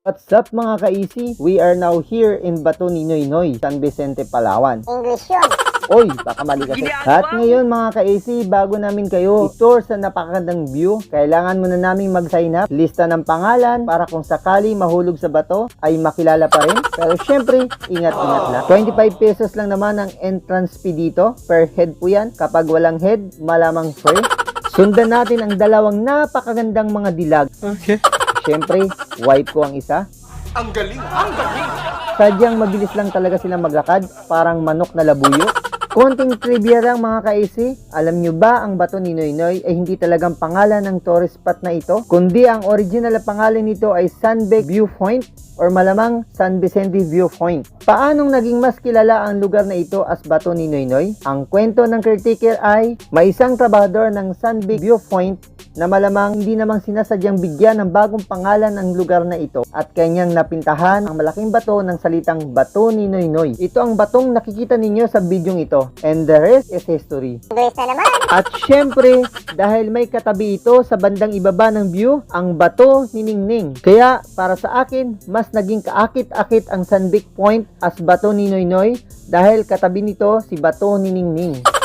What's up mga ka-easy? We are now here in Bato ni Noynoy, San Vicente, Palawan. English yun. Oy, baka mali kasi. At ngayon mga ka-AC, bago namin kayo i-tour sa napakagandang view, kailangan muna namin mag-sign up, lista ng pangalan, para kung sakali mahulog sa bato, ay makilala pa rin. Pero syempre, ingat-ingat lang. 25 pesos lang naman ang entrance fee dito. Per head po yan. Kapag walang head, malamang free. Sundan natin ang dalawang napakagandang mga dilag. Okay. Syempre, wipe ko ang isa. Ang galing! Ang galing! Sadyang mabilis lang talaga sila maglakad, parang manok na labuyo. Konting trivia lang mga ka-AC, alam nyo ba ang bato ni Noynoy ay hindi talagang pangalan ng tourist spot na ito, kundi ang original na pangalan nito ay Sunbeck Viewpoint or malamang San Vicente Viewpoint. Paanong naging mas kilala ang lugar na ito as bato ni Noynoy? Ang kwento ng caretaker ay may isang trabahador ng Sunbeck Viewpoint na malamang hindi namang sinasadyang bigyan ng bagong pangalan ang lugar na ito at kanyang napintahan ang malaking bato ng salitang bato ni Noynoy. Ito ang batong nakikita ninyo sa bidyong ito and the rest is history. At syempre, dahil may katabi ito sa bandang ibaba ng view, ang bato ni Ningning. Kaya para sa akin, mas naging kaakit-akit ang Sunbeck Point as bato ni Noynoy dahil katabi nito si bato ni Ningning.